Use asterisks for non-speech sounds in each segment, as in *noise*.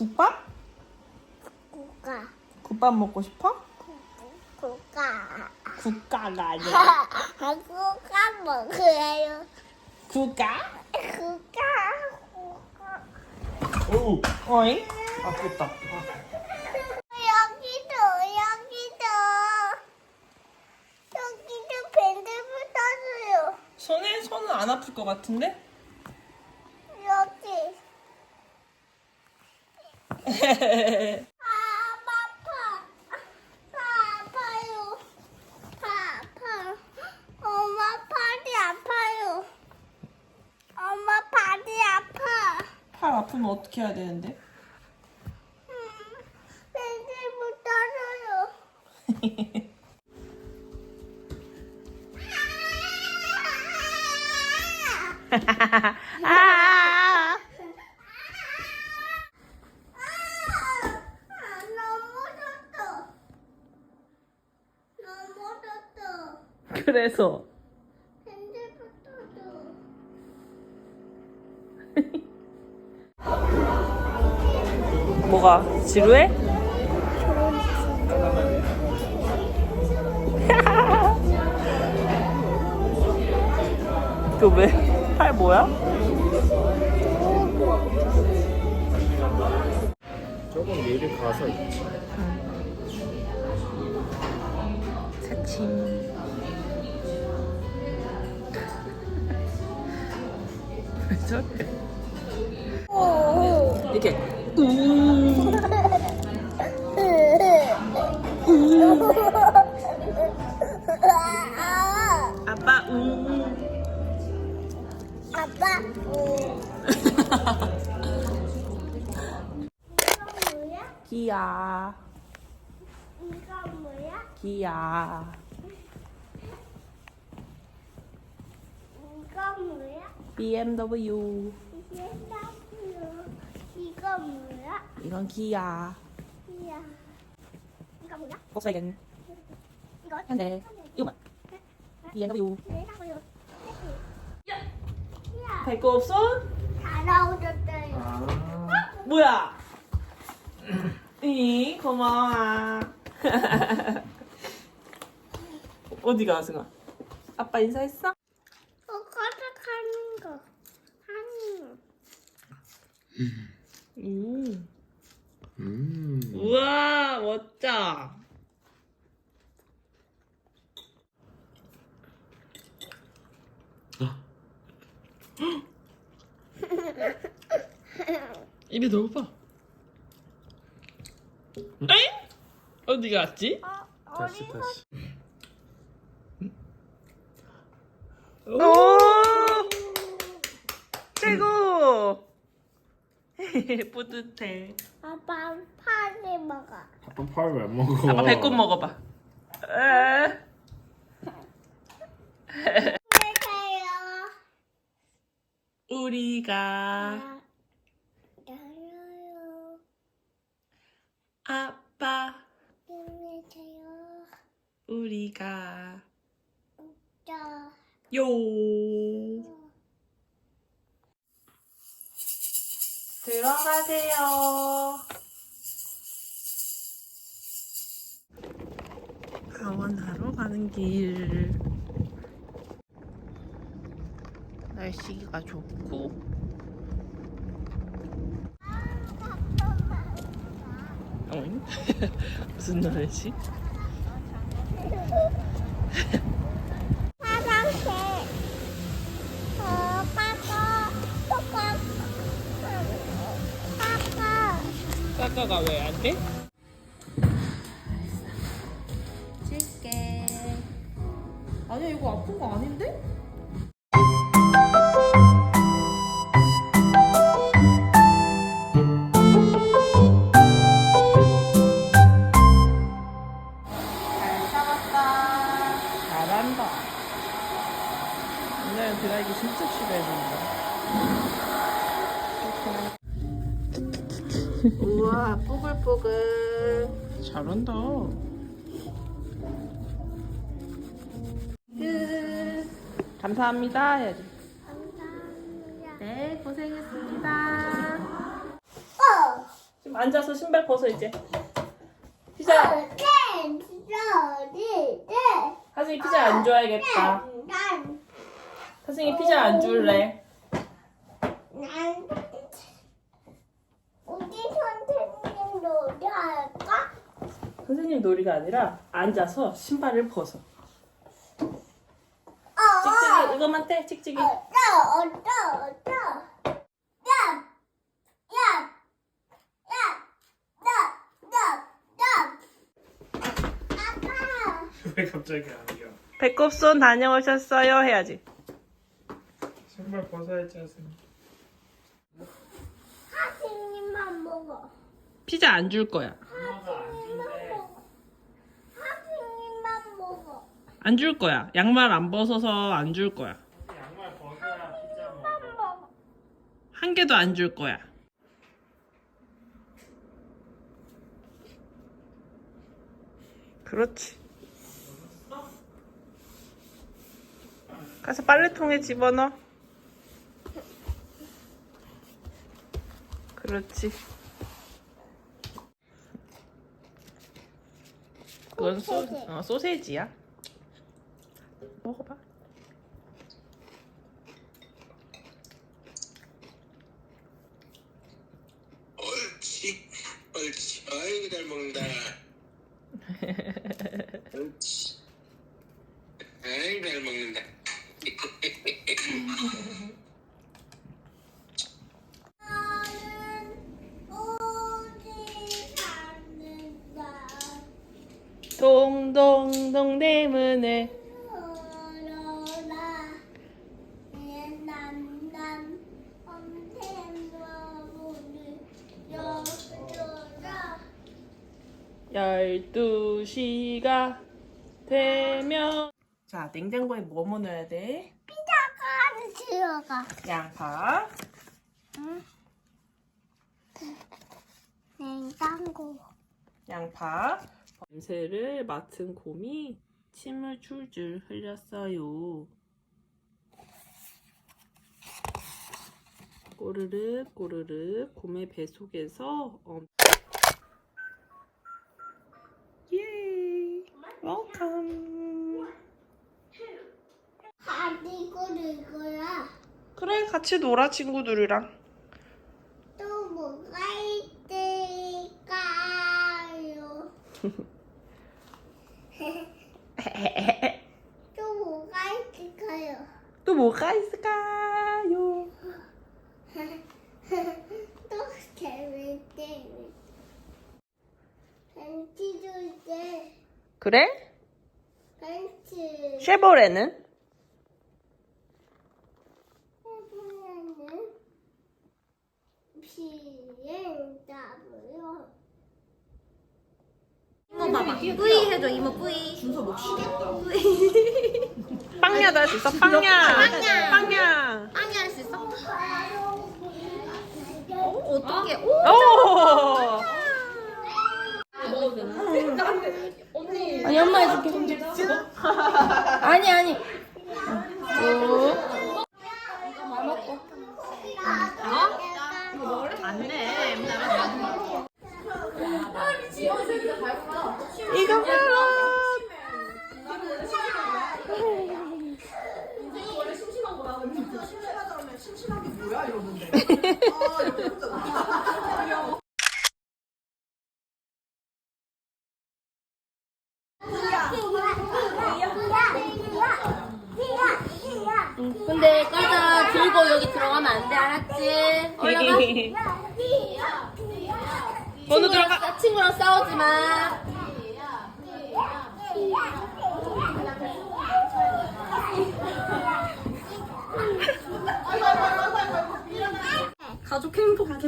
국밥? 국가 국밥 먹고 싶어? 국가 국가가 아니라 *laughs* 국가 먹어요 국가? 국가 국가 어우 어이? 아프다. 여기도 여기도 여기도 밴드 붙었어요 손에 손은 안 아플 것 같은데? 여기 아 아파 아 아파요 아 아파 엄마 팔이 아파요 엄마 팔이 아파 팔 아프면 어떻게 해야 되는데? 음, 밴드 붙었어요 아! 아, 넘어졌어. 넘어졌어. 그래서. *laughs* 뭐가 지루해? *laughs* 그 왜? 팔 뭐야? 저건 내일 가서 있지. 사침 이렇게. 아, 아빠 우. 아빠. 기야. 이거 뭐야? 기야. 이거 뭐야? BMW. 이거 뭐야? 이건 기야 이야. 이거 뭐야? 폭스바겐 이거 현대 이거 BMW 왜 나쁘요? 야. 배꼽 손다 나오셨어요. 아. 뭐야? *clears throat* 이 고마워. *laughs* 어디 가 승아? 아빠 인사했어? 어, 가득하는 거. 하는 음. 음. 우와 멋져. 입에 넣어봐. 에이? 어디 갔지? 거. 어, 다시 다시. 오! 최고! *laughs* 뿌듯해. 아빠 파리 먹어. 아빠 팔왜 먹어? 아빠 배꼽 먹어봐. 에. 안녕하세요. 우리가 안녕하세요. 아빠 안녕하세요. 우리가 저 요 들어가세요. 강원하러 가는 길. 날씨가 좋고 어잉? *laughs* 무슨 노래지? 까까가 왜 안 돼? 칠게. 아니야 이거 아픈 거 아닌데? 우와 뽀글뽀글. 잘한다. 끝. 감사합니다 해야지. 감사합니다. 네 고생했습니다. 어! 지금 앉아서 신발 벗어 이제. 피자. 네, 저리, 네. 하승이 피자 안 좋아하겠다. 난, 하승이 피자 안 줄래. 난, 우리 선생님 노래할까? 선생님 놀이가 아니라 앉아서 신발을 벗어. 어, 찍찍이 이것만 떼 찍찍이. 어쩌, 어쩌, 어쩌. 야, 야, 야, 나, 나, 나. 아빠. 왜 갑자기 아니야? 배꼽손 다녀오셨어요 해야지. 신발 벗어야지 먹어. 피자 안 줄 거야. 하승이만 먹어. 하승이만 먹어. 안 줄 거야. 양말 안 벗어서 안 줄 거야. 한 개도 안 줄 거야. 그렇지. 가서 빨래통에 집어넣어. 그렇지. 그건 소, 어, 소세지야. 먹어봐. 옳지, 옳지. 아이고 잘 먹는다. 옳지. 아이고 잘 먹는다. 나는 어디 갔는가? 동동동 대문에 열어라. 난난 엄태너 문을 열어라. 12시가 되면 자 냉장고에 뭐뭐 넣어야 돼? 피자가 들어가. 양파 냉장고. 양파 냄새를 맡은 곰이 침을 줄줄 흘렸어요 꼬르륵 꼬르륵 곰의 뱃속에서 엄... 예 웰컴 가지고 놀거야. 그래 같이 놀아 친구들이랑 또 뭐가 있을까요? *laughs* 또 뭐가 있을까요? 또 뭐가 있을까요? *laughs* 또 재밌대. 벤치도 있대. 그래? 벤치. 쉐보레는? 해보면은 비행잡으요. 이모 봐봐. 뿌이 해줘 이모 뿌이. 준서 목 쉬겠다. *laughs* 빵야 도 할 수 있어 빵야 빵야 빵이 할수 있어? 어, 어떻게? 오. 오 아니 엄마 해줄게. *laughs* 아니 아니. 이거 봐라 근데 과자 들고 여기 들어가면 안 돼 알았지? 올라가. 번호 들어가 친구랑 싸우지 마. 가족 행복해.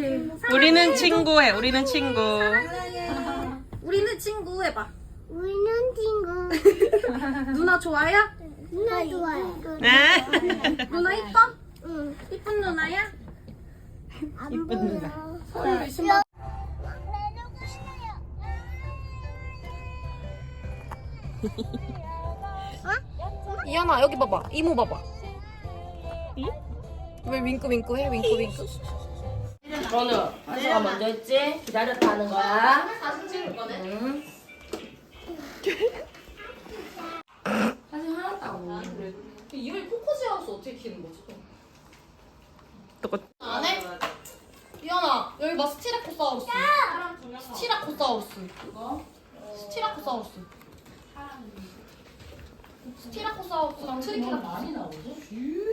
우리는 친구해 우리는 친구 우리는 친구 해봐. 우리는 친구. *laughs* 누나 좋아요? 누나 좋아요. 네 누나 이뻐? 응. 이쁜 누나야? 이쁜 누나. 우리 신발. 이현아 여기 봐봐. 이모 봐봐. 왜 윙크 윙크 해? 윙크 윙크. *laughs* 전우, 한수가 먼저 했지? 기다렸다 하는 거야. 사진 찍을 거네. 응. 사진 하나다고. 이름이 코코지 하우스 어떻게 키는 거지? 똑같. 안 해? 미연아 여기 봐 스티라코사우루스 스티라코사우루스 스티라코사우루스 스티라코사우루스랑 트리케라 많이 나오지?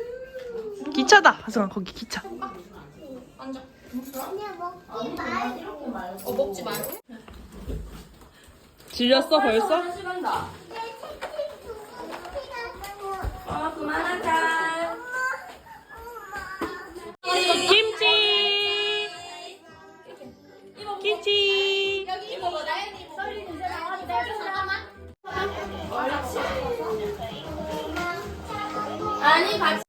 기차다. 하성아 거기 기차. 그냥 먹지 말고. 어 먹지 말고 질렸어 벌써? 한 시간 다. 어, 그만하자. 김치. 김치. 잠깐만 아니, 같이.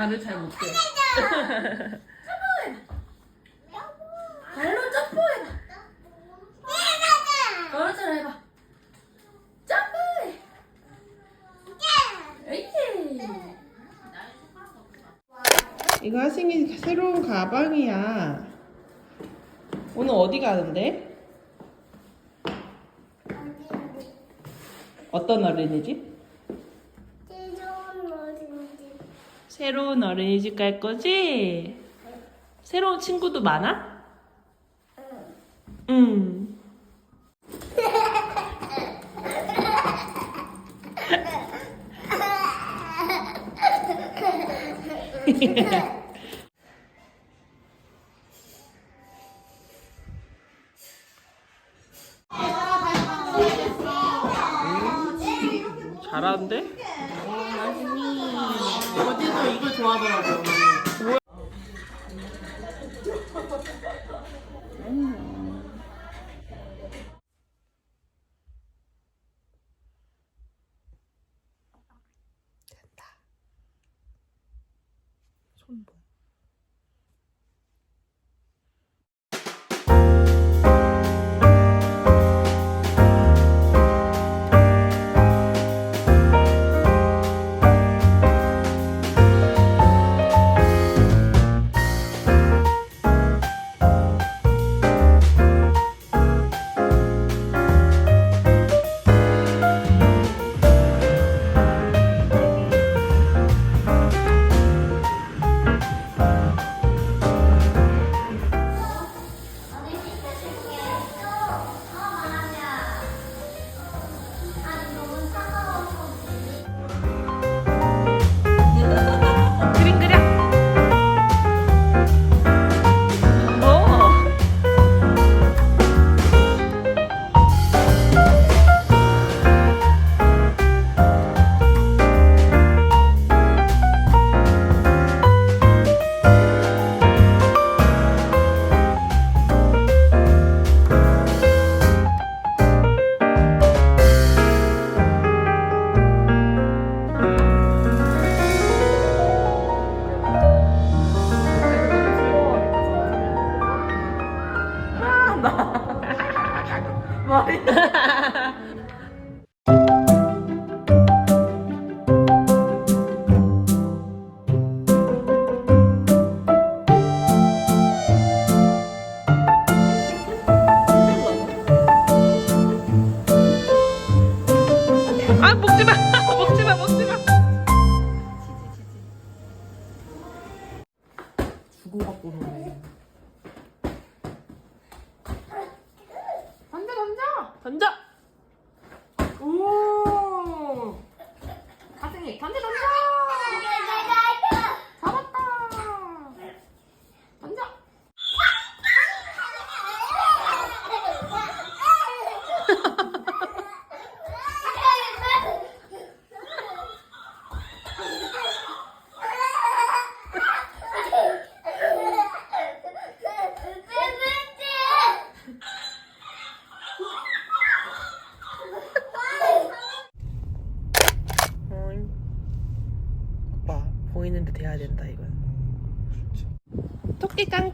발을 잘못 떼. 발로 점프해봐. 저처럼 해봐. 점프해. 에이지. 이거 하승이 새로운 가방이야. 오늘 어디 가는데? 어떤 어린이집? 새로운 어린이집 갈 거지? 새로운 친구도 많아? 응. 잘 그림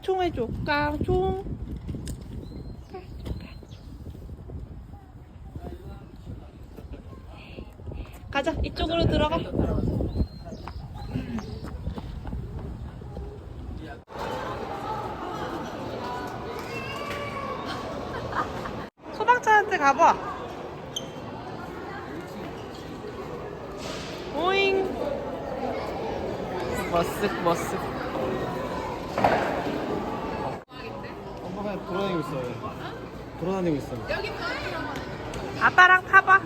깡총 해줘. 깡총. 가자 이쪽으로 들어가. 소방차한테 가봐. 오잉. 머쓱 머쓱. 엄마가 돌아다니고 있어요. 돌아다니고 있어. 아빠랑 타봐.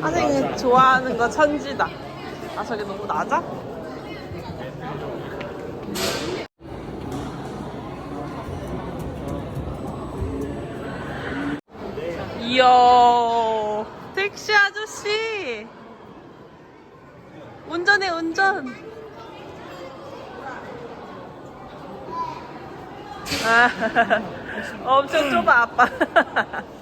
선생님 좋아하는 거 천지다. 아 저게 너무 낮아? 이야 택시 아저씨 운전해 운전. 아, *laughs* 엄청 좁아 아빠. *laughs*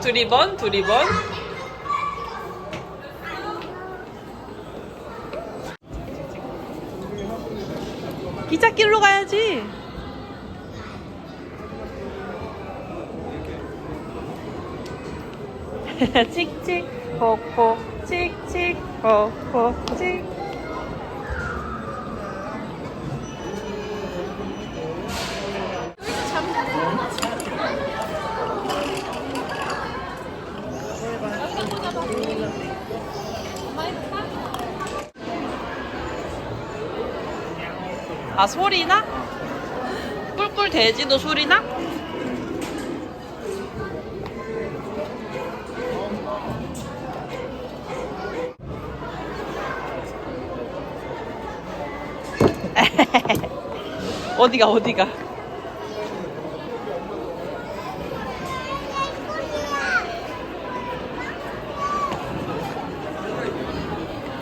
두리번 두리번. 기찻길로 가야지. *laughs* 칙칙 호호 칙칙 호호 칙. 아 소리나? 꿀꿀 돼지도 소리나? 어디가 어디가?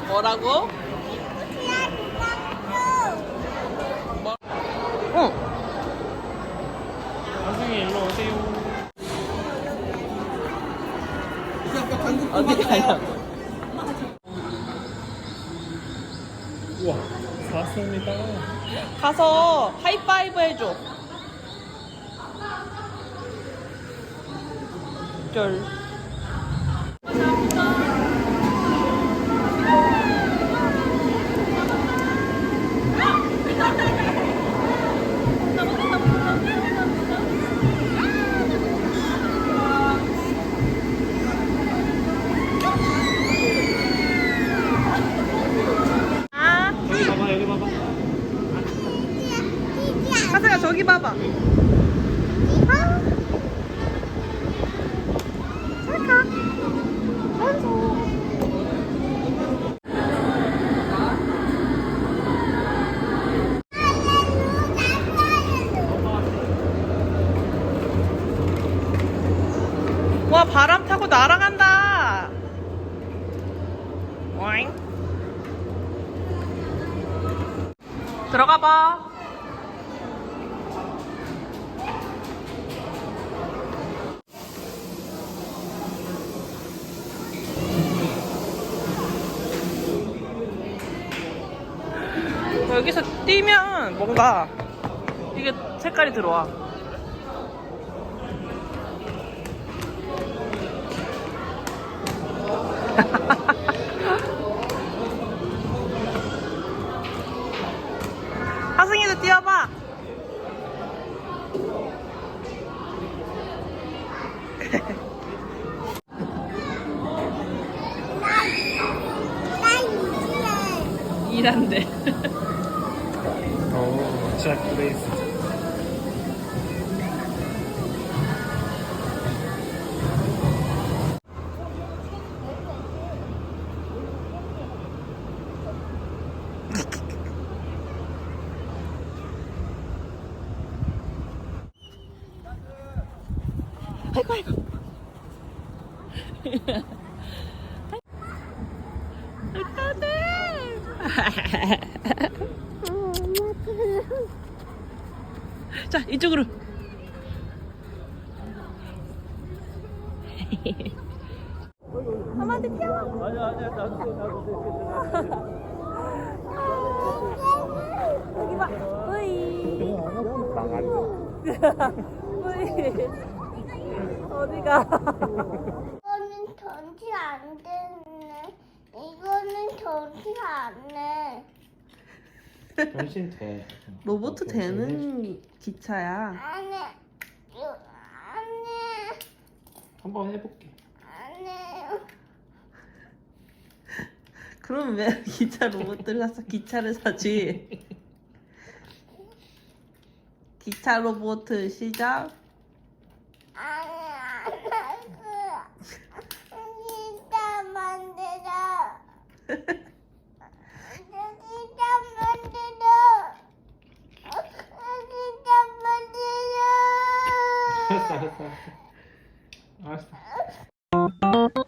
뭐라고? 뭐? 응. 선생님 일로 오세요. 어디 가요? 우와, 샀습니다. 가서 하이파이브 해줘. 쩔. 색깔이 들어와. *laughs* 하승이도 뛰어 아이고 아이고 자 이쪽으로 엄마한테 켜 아니야 아니야 나도 나도 여기 봐 으이 으이 어디가? 이거는 전시 안 되네. 이거는 전시 안 해. 변신 돼 로봇 되는 기차야. 안 해. 이거 안 해. 한번 해볼게 안 해요. 그럼 왜 *laughs* 기차 로봇들 사서 기차를 사지? *laughs* 기차 로봇 시작. 안 해. 안할 거야. 진짜 만들어. 진짜 만들어. 진짜 만들어. 알았어 알았어 알았어